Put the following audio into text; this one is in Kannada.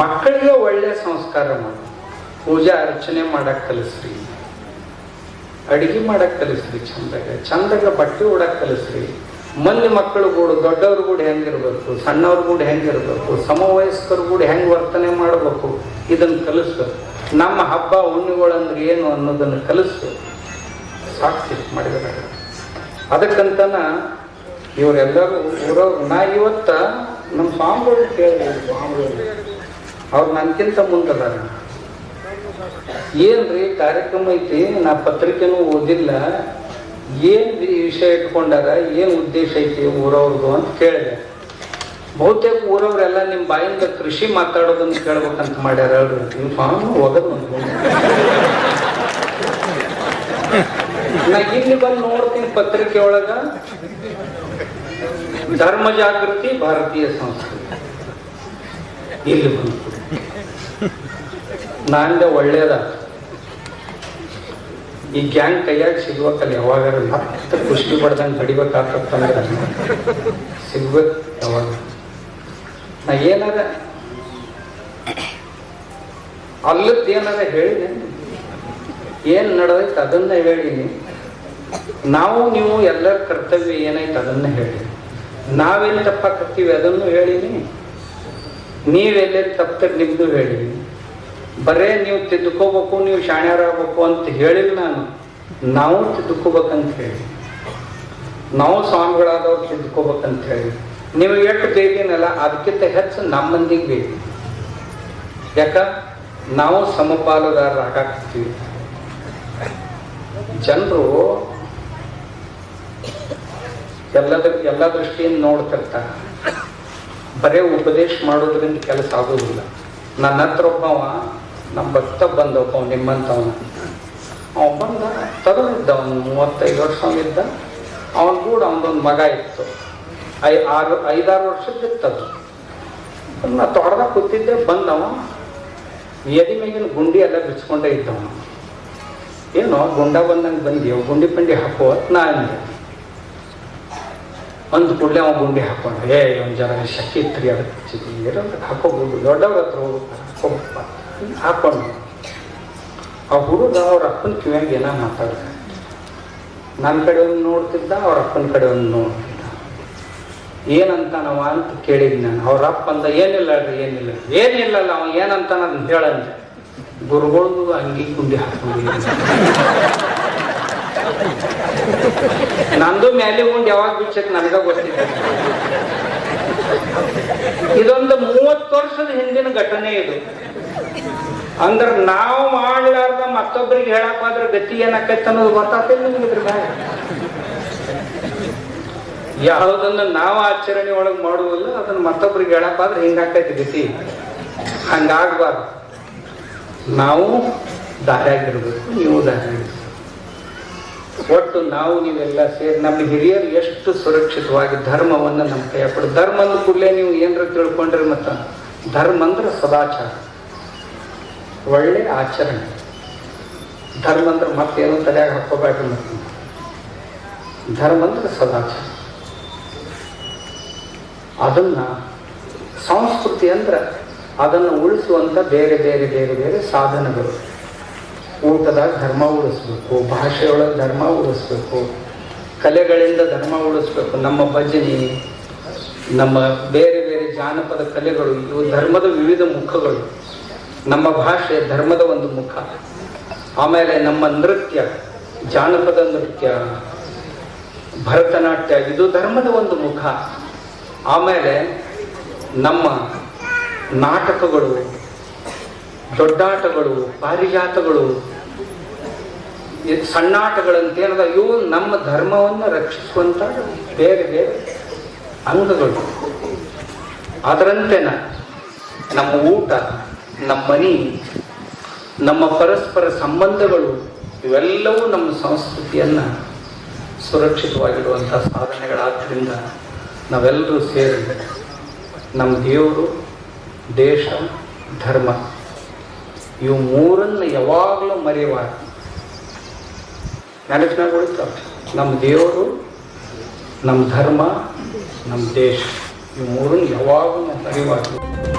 ಮಕ್ಕಳಿಗೆ ಒಳ್ಳೆ ಸಂಸ್ಕಾರ ಮಾಡಿ. ಪೂಜೆ ಅರ್ಚನೆ ಮಾಡಕ್ ಕಲಿಸ್ರಿ. ಅಡಿಗೆ ಮಾಡಕ್ ಕಲಿಸ್ರಿ ಚಂದಾಗ. ಚಂದಾಗ ಬಟ್ಟೆ ಉಡಕ್ ಕಲಿಸ್ರಿ. ಮಂದಿ ಮಕ್ಕಳು ಕೂಡ ದೊಡ್ಡವ್ರ ಕೂಡ ಹೆಂಗಿರ್ಬೇಕು, ಸಣ್ಣವ್ರ ಕೂಡ ಹೆಂಗಿರ್ಬೇಕು, ಸಮವಯಸ್ಕರ ಕೂಡ ಹೆಂಗೆ ವರ್ತನೆ ಮಾಡಬೇಕು ಇದನ್ನು ಕಲಿಸು. ನಮ್ಮ ಹಬ್ಬ ಹುಣ್ಣಿಗಳಂದ್ರೆ ಏನು ಅನ್ನೋದನ್ನು ಕಲಿಸು. ಸಾಕ್ಷಿ ಮಾಡಿದಾಗ. ಅದಕ್ಕಂತನ ಇವರೆಲ್ಲರೂ ಊರವ್ರು. ನಾ ಇವತ್ತ ನಮ್ಮ ಸ್ವಾಮಿಗಳು ಕೇಳಿದ್ರು, ಸ್ವಾಮಿಗಳು. ಅವ್ರು ನನ್ಕಿಂತ ಮುಂದದಾರ. ಏನ್ರಿ ಕಾರ್ಯಕ್ರಮ ಐತಿ? ನಾ ಪತ್ರಿಕೆನೂ ಓದಿಲ್ಲ. ಏನ್ ವಿಷಯ ಇಟ್ಕೊಂಡಾರ? ಏನ್ ಉದ್ದೇಶ ಐತಿ ಊರವ್ರದ್ದು ಅಂತ ಕೇಳಿದೆ. ಬಹುತೇಕ ಊರವ್ರೆಲ್ಲ ನಿಮ್ ಬಾಯಿಂದ ಕೃಷಿ ಮಾತಾಡೋದನ್ನ ಕೇಳ್ಬೇಕಂತ ಮಾಡ್ಯಾರ ಅಲ್ರಿ ನಿಮ್ ಸ್ವಾಮಿ ಒಗದ್ ನಾ ಇಲ್ಲಿ ಬಂದು ನೋಡ್ತೀನಿ ಪತ್ರಿಕೆ ಒಳಗ. ಧರ್ಮ ಜಾಗೃತಿ ಭಾರತೀಯ ಸಂಸ್ಕೃತಿ. ಇಲ್ಲಿ ಬಂದು ನಾಂದೆ ಒಳ್ಳೇದ. ಈ ಗ್ಯಾಂಗ್ ಕೈಯಾಗ ಸಿಗ್ಬೇಕಲ್ಲ ಯಾವಾಗಾರ ಮತ್ತೆ ಖುಷಿ ಪಡ್ದಂಗೆ ಬಡಿಬೇಕಾಗ್ತಂದ್ರೆ ಸಿಗ್ಬೇಕು ಯಾವಾಗ. ನಾ ಏನಾರ ಅಲ್ಲದ್ದು ಏನಾರ ಹೇಳಿದೆ? ಏನ್ ನಡೆದೈತೆ ಅದನ್ನ ಹೇಳಿನಿ. ನಾವು ನೀವು ಎಲ್ಲರ ಕರ್ತವ್ಯ ಏನೈತೆ ಅದನ್ನ ಹೇಳಿ. ನಾವೇನು ತಪ್ಪ ಕರ್ತೀವಿ ಅದನ್ನು ಹೇಳಿನಿ. ನೀವೆಲ್ಲೆಲ್ಲಿ ತಪ್ಪಿದ್ರೆ ನಿಮ್ದು ಹೇಳಿ. ಬರೇ ನೀವು ತಿದ್ದುಕೋಬೇಕು, ನೀವು ಶಾಣ್ಯರಾಗಬೇಕು ಅಂತ ಹೇಳಿಲ್ಲ ನಾನು. ನಾವು ತಿದ್ದುಕೋಬೇಕಂತ ಹೇಳಿ. ನಾವು ಸ್ವಾಮಿಗಳಾದವ್ರು ತಿದ್ದುಕೋಬೇಕಂತ ಹೇಳಿ. ನೀವು ಎಷ್ಟು ಬೇಗೇನಲ್ಲ ಅದಕ್ಕಿಂತ ಹೆಚ್ಚು ನಮ್ಮ ಮಂದಿಗೆ ಬೇಕು ಯಾಕ? ನಾವು ಸಮಪಾಲುದಾರರಾಗ್ತೀವಿ ಜನರು ಎಲ್ಲದ, ಎಲ್ಲ ದೃಷ್ಟಿಯಿಂದ ನೋಡ್ತಿರ್ತಾರೆ. ಬರೇ ಉಪದೇಶ ಮಾಡೋದ್ರಿಂದ ಕೆಲಸ ಆಗೋದಿಲ್ಲ. ನನ್ನ ಹತ್ರ ಒಬ್ಬವ, ನಮ್ಮ ಭಕ್ತ ಬಂದವಪ್ಪ, ಅವ್ನು ನಿಮ್ಮಂತವನ. ಅವ ಬಂದ ತಗಲಿದ್ದ ಅವನು ಮೂವತ್ತೈದು ವರ್ಷ ಅವನಿದ್ದ ಅವನ ಕೂಡ ಅವನದೊಂದು ಮಗ ಇತ್ತು. ಐ, ಆರು, ಐದಾರು ವರ್ಷದ್ದಿತ್ತದು ನಾ ತೊಡದ ಕೂತಿದ್ದೆ, ಬಂದವ. ಎದಿ ಮೇಗಿನ ಗುಂಡಿ ಎಲ್ಲ ಬಿಚ್ಕೊಂಡೇ ಇದ್ದವನು. ಏನೋ, ಗುಂಡ ಬಂದಂಗೆ ಬಂದೀವಿ ಗುಂಡಿ ಪಂಡಿ ಹಾಕುವ, ನಾ ಒಂದು ಕೂಡಲೇ ಅವ ಗುಂಡಿ ಹಾಕೊಂಡ, ಏ ಒಂದು ಜನ ಶಕ್ತಿ ಇತ್ತು ಅದಕ್ಕೆ ಇರೋದು ಹಾಕೋಬೋದು ದೊಡ್ಡವ್ರ ಹತ್ರ ಹಾಕೋಬೇಕಪ್ಪ ಹಾಕೊಂಡು ಆ ಹುಡುಗ ಅವ್ರ ಅಪ್ಪನ ಕಿವ್ಯಾಗ ಏನ ಮಾತಾಡ ನನ್ನ ಕಡೆ ಒಂದು ನೋಡ್ತಿದ್ದ, ಅವ್ರ ಅಪ್ಪನ ಕಡೆ ಒಂದು ನೋಡ್ತಿದ್ದ. ಏನಂತ ನಾವ ಅಂತ ಕೇಳಿದ್ ನಾನು. ಅವ್ರ ಅಪ್ಪ ಅಂದ, ಏನಿಲ್ಲ ರೀ ಏನಿಲ್ಲ. ಏನಿಲ್ಲಲ್ಲ, ಅವ ಏನಂತ ನಾನು ಹೇಳಂತೆ. ಗುರುಗಳು ಅಂಗಿ ಗುಂಡಿ ಹಾಕೊಂಡು ನಂದು ಮ್ಯಾಲೆ ಉಂಡು ಯಾವಾಗ ಬಿಚ್ಚಕ್ ನನಗ ಗೊತ್ತಿಲ್ಲ. ಇದೊಂದು ಮೂವತ್ತು ವರ್ಷದ ಹಿಂದಿನ ಘಟನೆ ಇದು. ಅಂದ್ರ ನಾವು ಮಾಡ್ಲಾರ್ದ ಮತ್ತೊಬ್ರಿಗೆ ಹೇಳಕ್ ಹೋದ್ರೆ ಗತಿ ಏನಕ್ಕೈತೆ ಅನ್ನೋದು ಗೊತ್ತಾಗ್ತಿಲ್ಲ ನಿಮ್ಗೆ ಇದ್ರ ಮ್ಯಾಗ ಯಾವುದನ್ನು ನಾವು ಆಚರಣೆ ಒಳಗೆ ಮಾಡುವಲ್ಲ, ಅದನ್ನ ಮತ್ತೊಬ್ಬರಿಗೆ ಹೇಳಕ್ ಹೋದ್ರೆ ಹಿಂಗಾಕೈತಿ ಗತಿ. ಹಂಗಾಗ್ಬಾರ್ದು. ನಾವು ದಾರಿಯಾಗಿರ್ಬೇಕು, ನೀವು ದಾರಿಯಾಗಿರ್ಬೇಕು. ಒಟ್ಟು ನಾವು ನೀವೆಲ್ಲ ಸೇರಿ, ನಮ್ಮ ಹಿರಿಯರು ಎಷ್ಟು ಸುರಕ್ಷಿತವಾಗಿ ಧರ್ಮವನ್ನು ನಮ್ಮ ಕೈ ಹಾಕೊಡು ಧರ್ಮ ಅಂದ ಕೂಡಲೇ ನೀವು ಏನರ ತಿಳ್ಕೊಂಡ್ರಿ ಮತ್ತ? ಧರ್ಮ ಅಂದ್ರೆ ಸದಾಚಾರ. ಒಳ್ಳೆ ಆಚರಣೆ. ಧರ್ಮ ಅಂದ್ರೆ ಮತ್ತೇನು ತಲೆಯಾಗ ಹಾಕೋಬೇಡ್ರಿ ಮತ್ತ? ಧರ್ಮ ಅಂದ್ರೆ ಸದಾಚಾರ. ಅದನ್ನ ಸಂಸ್ಕೃತಿ ಅಂದ್ರೆ ಅದನ್ನು ಉಳಿಸುವಂತ ಬೇರೆ ಬೇರೆ ಬೇರೆ ಬೇರೆ ಸಾಧನಗಳು. ಊಟದಾಗ ಧರ್ಮ ಉಳಿಸ್ಬೇಕು, ಭಾಷೆಯೊಳಗೆ ಧರ್ಮ ಉಳಿಸ್ಬೇಕು, ಕಲೆಗಳಿಂದ ಧರ್ಮ ಉಳಿಸ್ಬೇಕು. ನಮ್ಮ ಭಜನೆ, ನಮ್ಮ ಬೇರೆ ಬೇರೆ ಜಾನಪದ ಕಲೆಗಳು, ಇವು ಧರ್ಮದ ವಿವಿಧ ಮುಖಗಳು. ನಮ್ಮ ಭಾಷೆ ಧರ್ಮದ ಒಂದು ಮುಖ. ಆಮೇಲೆ ನಮ್ಮ ನೃತ್ಯ, ಜಾನಪದ ನೃತ್ಯ, ಭರತನಾಟ್ಯ, ಇದು ಧರ್ಮದ ಒಂದು ಮುಖ. ಆಮೇಲೆ ನಮ್ಮ ನಾಟಕಗಳು, ದೊಡ್ಡಾಟಗಳು, ಪಾರಿಜಾತಗಳು ಈ ಸಣ್ಣಾಟಗಳಂತ ಏನದ ಇವು ನಮ್ಮ ಧರ್ಮವನ್ನು ರಕ್ಷಿಸುವಂತ ಬೇರೆ ಬೇರೆ ಅಂಗಗಳು. ಅದರಂತೆನ ನಮ್ಮ ಊಟ, ನಮ್ಮ ಮನಿ, ನಮ್ಮ ಪರಸ್ಪರ ಸಂಬಂಧಗಳು, ಇವೆಲ್ಲವೂ ನಮ್ಮ ಸಂಸ್ಕೃತಿಯನ್ನ ಸುರಕ್ಷಿತವಾಗಿಡುವಂಥ ಸಾಧನೆಗಳಾದ್ದರಿಂದ ನಾವೆಲ್ಲರೂ ಸೇರಿ ನಮ್ಮ ದೇವರು, ದೇಶ, ಧರ್ಮ, ಇವು ಮೂರನ್ನು ಯಾವಾಗಲೂ ಮರೆಯಬಾರ್ದು. ನೆನಪಿನಾಗ ನಮ್ಮ ದೇವರು ನಮ್ಮ ಧರ್ಮ ನಮ್ಮ ದೇಶ. ಈ ಮೂರನ್ನು ಯಾವಾಗಲೂ ನಾವು ಮರೆಯಬಾರ್ದು